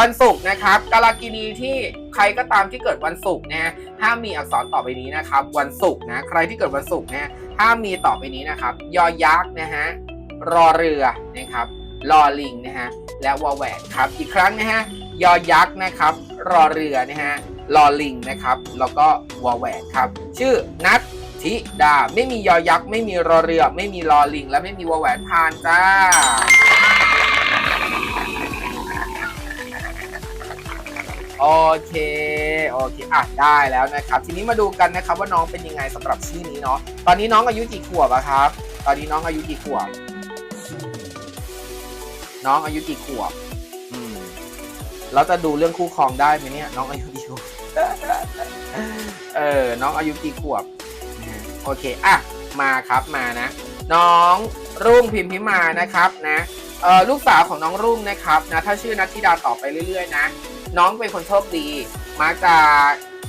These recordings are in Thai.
วันศุกร์นะครับกาลากินีที่ใครก็ตามที่เกิดวันศุกร์นะห้ามมีอักษรต่อไปนี้นะครับ วันศุกร์นะใครที่เกิดวันศุกร์นะห้ามมีต่อไปนี้นะครับ ยอยักษ์นะฮะรอเรือนะครับลอลิงนะฮะและวอแหวนครับอีกครั้งนะฮะยอยักษ์นะครับรอเรือนะฮะลอลิงนะครับแล้วก็วอแหวนครับ ชื่อนัทธิดาไม่มียอยักษ์ไม่มีรอเรือ ไม่มีลอลิง และไม่มีวอแหวนผ่านจ้า โอเค โอเค อะ ได้แล้วนะครับ ทีนี้มาดูกันนะครับว่าน้องเป็นยังไงสำหรับชื่อนี้เนาะ ตอนนี้น้องอายุกี่ขวบอะครับ ตอนนี้น้องอายุกี่ขวบ น้องอายุกี่ขวบ อืม เราจะดูเรื่องคู่ครองได้ไหมเนี่ย น้องอายุกี่ขวบ เออ น้องอายุกี่ขวบ โอเค อะ มาครับมานะ น้องรุ่งพิมพิมานะครับนะ เออลูกสาวของน้องรุ่งนะครับนะ ถ้าชื่อนัทธิดาต่อไปเรื่อย ๆ นะ น้องเป็นคนโชคดี มักจะ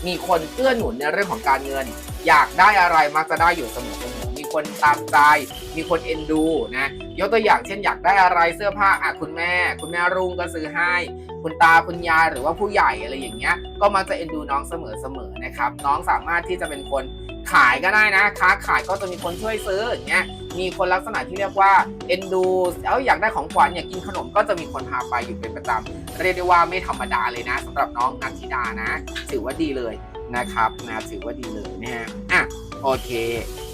มีคนเกื้อหนุนในเรื่องของการเงิน อยากได้อะไรมักจะได้อยู่เสมอๆมีคนตามใจ มีคนเอ็นดูนะยกตัวอย่างเช่นอยากได้อะไรเสื้อผ้าอะคุณแม่ คุณแม่รุ่งก็ซื้อให้ คุณตาคุณยายหรือว่าผู้ใหญ่อะไรอย่างเงี้ย ก็มักจะเอ็นดูน้องเสมอๆนะครับ น้องสามารถที่จะเป็นคนขายก็ได้นะ ค้าขายก็จะมีคนช่วยซื้ออย่างเงี้ย มีคนลักษณะที่เรียกว่าเอ็นดูเอ้าอยากได้ของขวัญอยากกินขนมก็จะมีคนพาไปอยู่เป็นประจำเรียกได้ว่าไม่ธรรมดาเลยนะสำหรับน้องนัทธิดานะ ถือว่าดีเลยนะครับนะถือว่าดีเลยนะฮะอะโอเค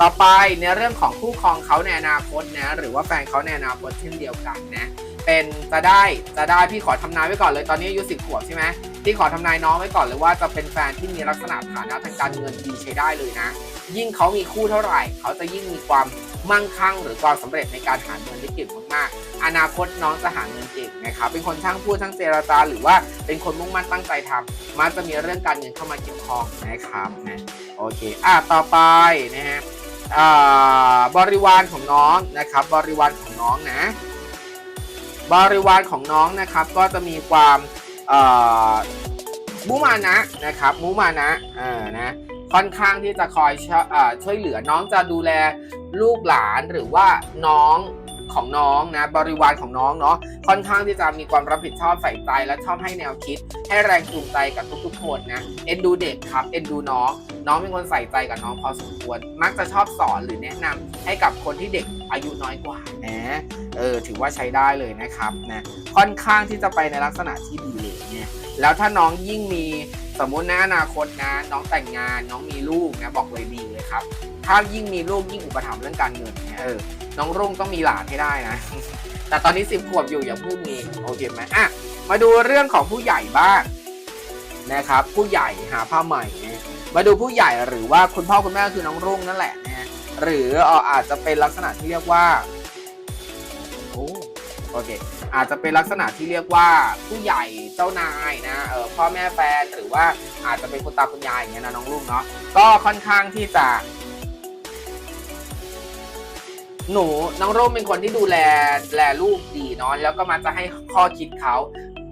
ต่อไปในเรื่องของคู่ครองเขาในอนาคตนะ หรือว่าแฟนเขาในอนาคตเช่นเดียวกันนะ เป็นจะได้จะได้พี่ขอทำนายไว้ก่อนเลยตอนนี้อายุสิบขวบใช่ไหมพี่ขอทำนายน้องไว้ก่อนเลยว่าจะเป็นแฟนที่มีลักษณะฐานะทางการเงินดีใช้ได้เลยนะ ยิ่งเขามีคู่เท่าไหร่ เขาจะยิ่งมีความมั่งคั่ง หรือความสำเร็จในการหาเงินได้เก่งมากๆอนาคตน้องจะหาเงินเก่งนะครับเป็นคนช่างพูดช่างเจรจาหรือว่าเป็นคนมุ่งมั่นตั้งใจทำมักจะมีเรื่องการเงินเข้ามาเกี่ยวข้องนะครับนะโอเคอะต่อไปนะฮะบริวารของน้องนะครับบริวารของน้องนะ บริวารของน้องนะครับก็จะมีความมุมานะนะครับมุมานะเออนะค่อนข้างที่จะคอยช่วยเหลือน้องจะดูแลลูกหลานหรือว่าน้อง ของน้องนะบริวารของน้องเนาะค่อนข้างที่จะมีความรับผิดชอบใส่ใจและชอบให้แนวคิด ให้แรงจูงใจกับทุกๆคนนะเอ็นดูเด็กครับเอ็นดูน้องน้องเป็นคนใส่ใจกับน้องพอสมควร มักจะชอบสอนหรือแนะนำให้กับคนที่เด็กอายุน้อยกว่านะเออถือว่าใช้ได้เลยนะครับนะค่อนข้างที่จะไปในลักษณะที่ดีเลยเนี่ยแล้วถ้าน้องยิ่งมีสมมุติในอนาคตนะ น้องแต่งงานน้องมีลูกนะบอกเลยดีเลยครับ ถ้ายิ่งมีลูกยิ่งอุปถัมภ์เรื่องการเงินเนี่ยเออน้องรุ่งต้องมีหลานให้ได้นะ แต่ตอนนี้สิบขวบอยู่อย่าเพิ่งมีโอเคไหมอะมาดูเรื่องของผู้ใหญ่บ้างนะครับ ผู้ใหญ่หาผ้าใหม่มาดูผู้ใหญ่หรือว่าคุณพ่อคุณแม่คือน้องรุ่งนั่นแหละนะหรืออออาจจะเป็นลักษณะที่เรียกว่าโอ้โอเคอาจจะเป็นลักษณะที่เรียกว่าผู้ใหญ่เจ้านายนะเออพ่อแม่แฟนหรือว่าอาจจะเป็นคุณตาคุณยายอย่างเงี้ยนะน้องลุงเนาะก็ค่อนข้างที่จะ หนูน้องร่มเป็นคนที่ดูแลแลลูกดีเนาะแล้วก็มาจะให้ข้อคิดเขา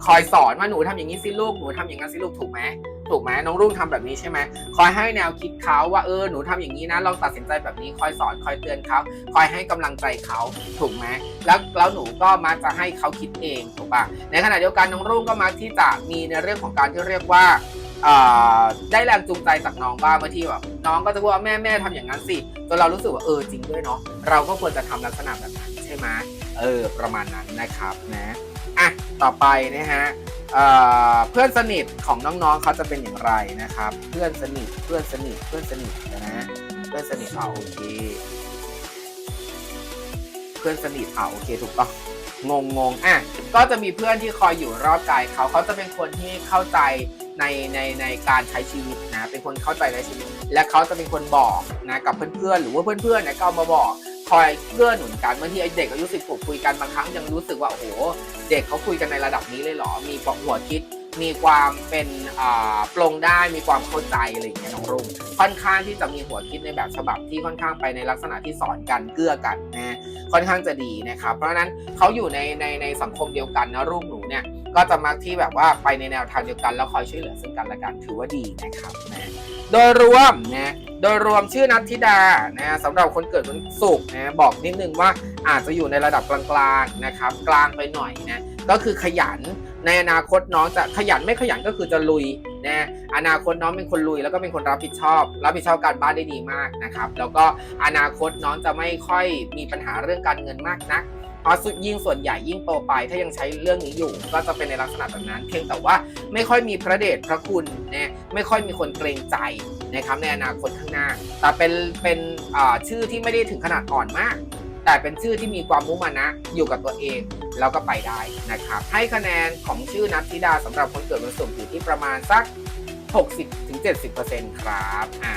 คอยสอนว่าหนูทำอย่างนี้สิลูกหนูทำอย่างนั้นสิลูกถูกไหมถูกไหมน้องรุ่งทำแบบนี้ใช่ไหมคอยให้แนวคิดเขาว่าเออหนูทำอย่างนี้นะลองตัดสินใจแบบนี้คอยสอนคอยเตือนเขาคอยให้กำลังใจเขาถูกไหมแล้วแล้วหนูก็มักจะให้เขาคิดเองถูกปะในขณะเดียวกันน้องรุ่งก็มักที่จะมีในเรื่องของการที่เรียกว่า ได้แรงจูงใจจากน้องบ้างบางทีแบบน้องก็จะพูดว่าแม่แม่ทำอย่างนั้นสิจนเรารู้สึกว่าเออจริงด้วยเนาะเราก็ควรจะทำลักษณะแบบนั้นใช่ไหมเออ ประมาณนั้นนะครับนะอะต่อไปนะฮะเเพื่อนสนิทของน้องๆเขาจะเป็นอย่างไรนะครับ เพื่อนสนิทเพื่อนสนิทเพื่อนสนิทนะเพื่อนสนิทเอาโอเคเพื่อนสนิทเอาโอเคถูกต้องงงงงอะก็จะมีเพื่อนที่คอยอยู่รอบกายเขาเขาจะเป็นคนที่เข้าใจ ในในในการใช้ชีวิตนะเป็นคนเข้าใจในชีวิต และเขาจะเป็นคนบอกนะกับเพื่อนๆหรือว่าเพื่อนๆนี่ยก็มาบอกคอยเกื้อหนุนกันบางทีไอเด็กอายุสิบขวบคุยกันบางครั้งยังรู้สึกว่าโอ้โหเด็กเขาคุยกันในระดับนี้เลยเหรอมีหัวคิด มีความเป็นอ่าปลงได้มีความเข้าใจอะไรอย่างเงี้ยน้องรุ่งค่อนข้างที่จะมีหัวคิดในแบบฉบับที่ค่อนข้างไปในลักษณะที่สอนกันเกื้อกันนะค่อนข้างจะดีนะครับเพราะฉะนั้นเขาอยู่ในในในสังคมเดียวกันนะรุ่งหนูเนี่ย ก็จะมักที่แบบว่าไปในแนวทางเดียวกันแล้วคอยช่วยเหลือซึ่งกันและกันถือว่าดีนะครับนะโดยรวมนะโดยรวมชื่อนัทธิดานะสำหรับคนเกิดวันศุกร์นะบอกนิดนึงว่าอาจจะอยู่ในระดับกลางๆนะครับ กลางไปหน่อยนะก็คือขยันในอนาคตน้องจะขยันไม่ขยันก็คือจะลุยนะอนาคตน้องเป็นคนลุยแล้วก็เป็นคนรับผิดชอบ รับผิดชอบการบ้านได้ดีมากนะครับ แล้วก็อนาคตน้องจะไม่ค่อยมีปัญหาเรื่องการเงินมากนัก เพราะยิ่งส่วนใหญ่ยิ่งโตไป ถ้ายังใช้เรื่องนี้อยู่ ก็จะเป็นในลักษณะแบบนั้น เพียงแต่ว่าไม่ค่อยมีพระเดชพระคุณนะไม่ค่อยมีคนเกรงใจนะครับในอนาคตข้างหน้า แต่เป็นเป็นอ่าชื่อที่ไม่ได้ถึงขนาดอ่อนมาก แต่เป็นชื่อที่มีความมุมานะอยู่กับตัวเองแล้วก็ไปได้นะครับ ให้คะแนนของชื่อนัทธิดาสำหรับคนเกิดวันศุกร์อยู่ที่ประมาณสัก 60-70%ครับอ่า